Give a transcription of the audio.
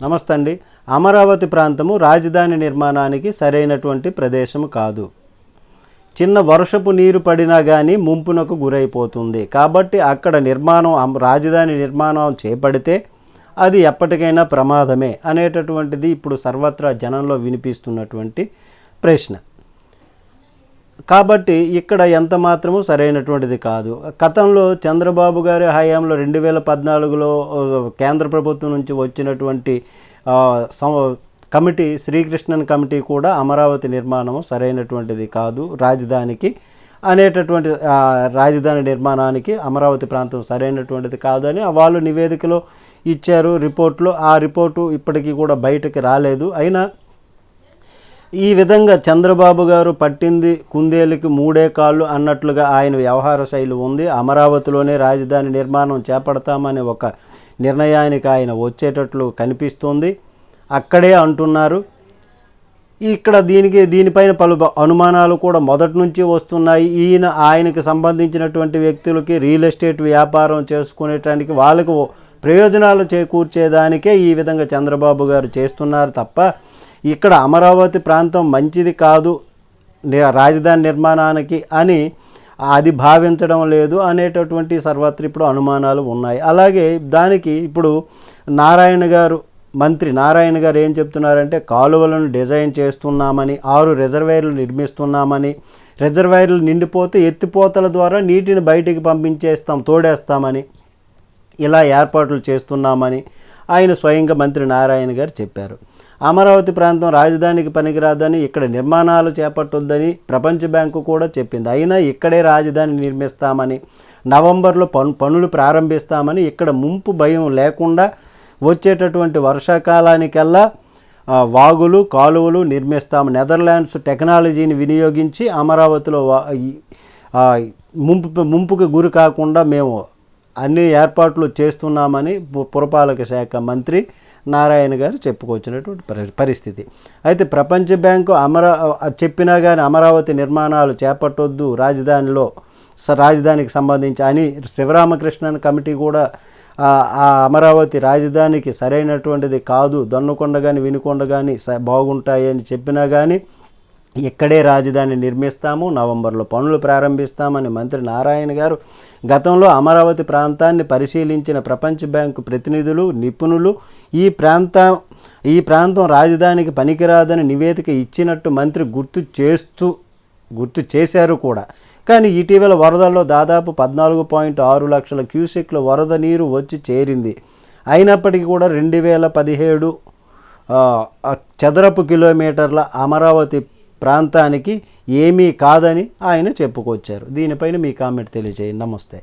నమస్తే అండి అమరావతి ప్రాంతము రాజధాని నిర్మాణానికి సరైనటువంటి ప్రదేశం కాదు. చిన్న వర్షపు నీరు పడినా కానీ ముంపునకు గురైపోతుంది. కాబట్టి అక్కడ నిర్మాణం రాజధాని నిర్మాణం చేపడితే అది ఎప్పటికైనా ప్రమాదమే అనేటటువంటిది ఇప్పుడు సర్వత్రా జనంలో వినిపిస్తున్నటువంటి ప్రశ్న. కాబట్టి ఇక్కడ ఎంత మాత్రము సరైనటువంటిది కాదు. గతంలో చంద్రబాబు గారి హయాంలో రెండు వేల పద్నాలుగులో కేంద్ర ప్రభుత్వం నుంచి వచ్చినటువంటి సం- కమిటీ శ్రీకృష్ణన్ కమిటీ కూడా అమరావతి నిర్మాణం సరైనటువంటిది కాదు. రాజధానికి అనేటటువంటి రాజధాని నిర్మాణానికి అమరావతి ప్రాంతం సరైనటువంటిది కాదని వాళ్ళు నివేదికలో ఇచ్చారు. రిపోర్ట్లో ఆ రిపోర్టు ఇప్పటికీ కూడా బయటకి రాలేదు. అయినా ఈ విధంగా చంద్రబాబు గారు పట్టింది కుందేలుకి మూడే కాళ్ళు అన్నట్లుగా ఆయన వ్యవహార శైలి ఉంది. అమరావతిలోనే రాజధాని నిర్మాణం చేపడతామనే ఒక నిర్ణయానికి ఆయన వచ్చేటట్లు కనిపిస్తోంది. అక్కడే అంటున్నారు. ఇక్కడ దీనికి దీనిపైన పలు అనుమానాలు కూడా మొదటి నుంచి వస్తున్నాయి. ఈయన ఆయనకి సంబంధించినటువంటి వ్యక్తులకి రియల్ ఎస్టేట్ వ్యాపారం చేసుకునేటానికి వాళ్ళకు ప్రయోజనాలు చేకూర్చేదానికే ఈ విధంగా చంద్రబాబు గారు చేస్తున్నారు తప్ప ఇక్కడ అమరావతి ప్రాంతం మంచిది కాదు రాజధాని నిర్మాణానికి అని అది భావించడం లేదు అనేటటువంటి సర్వత్ర ఇప్పుడు అనుమానాలు ఉన్నాయి. అలాగే దానికి ఇప్పుడు నారాయణ గారు మంత్రి నారాయణ గారు ఏం చెప్తున్నారంటే కాలువలను డిజైన్ చేస్తున్నామని ఆరు రిజర్వాయర్లు నిర్మిస్తున్నామని రిజర్వాయర్లు నిండిపోతే ఎత్తిపోతల ద్వారా నీటిని బయటికి పంపించేస్తాం తోడేస్తామని ఇలా ఏర్పాట్లు చేస్తున్నామని ఆయన స్వయంగా మంత్రి నారాయణ గారు చెప్పారు. అమరావతి ప్రాంతం రాజధానికి పనికిరాదని ఇక్కడ నిర్మాణాలు చేపట్టొద్దని ప్రపంచ బ్యాంకు కూడా చెప్పింది. అయినా ఇక్కడే రాజధాని నిర్మిస్తామని నవంబర్లో పను పనులు ప్రారంభిస్తామని ఇక్కడ ముంపు భయం లేకుండా వచ్చేటటువంటి వర్షాకాలానికల్లా వాగులు కాలువలు నిర్మిస్తాము. నెదర్లాండ్స్ టెక్నాలజీని వినియోగించి అమరావతిలో వా- ముంపు ముంపుకి గురి కాకుండా మేము అన్ని ఏర్పాట్లు చేస్తున్నామని పు- పురపాలక శాఖ మంత్రి నారాయణ గారు చెప్పుకొచ్చినటువంటి పరి- పరిస్థితి. అయితే ప్రపంచ బ్యాంకు అమర చెప్పినా కానీ అమరావతి నిర్మాణాలు చేపట్టొద్దు రాజధానిలో స- రాజధానికి సంబంధించి అని శివరామకృష్ణన్ కమిటీ కూడా ఆ అమరావతి రాజధానికి సరైనటువంటిది కాదు దొన్నకొండ కానీ వినుకొండ కానీ స- బాగుంటాయి అని చెప్పినా కానీ ఇక్కడే రాజధాని నిర్మిస్తాము నవంబర్లో పనులు ప్రారంభిస్తామని మంత్రి నారాయణ గారు గతంలో అమరావతి ప్రాంతాన్ని పరిశీలించిన ప్రపంచ బ్యాంకు ప్రతినిధులు నిపుణులు ఈ ప్రాంతం ఈ ప్రాంతం రాజధానికి పనికిరాదని నివేదిక ఇచ్చినట్టు మంత్రి గుర్తు చేస్తూ గుర్తు చేశారు కూడా. కానీ ఇటీవల వరదల్లో దాదాపు పద్నాలుగు పాయింట్ ఆరు లక్షల క్యూసెక్ల వరద నీరు వచ్చి చేరింది. అయినప్పటికీ కూడా రెండు వేల పదిహేడు చదరపు కిలోమీటర్ల అమరావతి ప్రాంతానికి ఏమీ కాదని ఆయన చెప్పుకొచ్చారు. దీనిపైన మీ కామెంట్ తెలియజేయండి నమస్తే.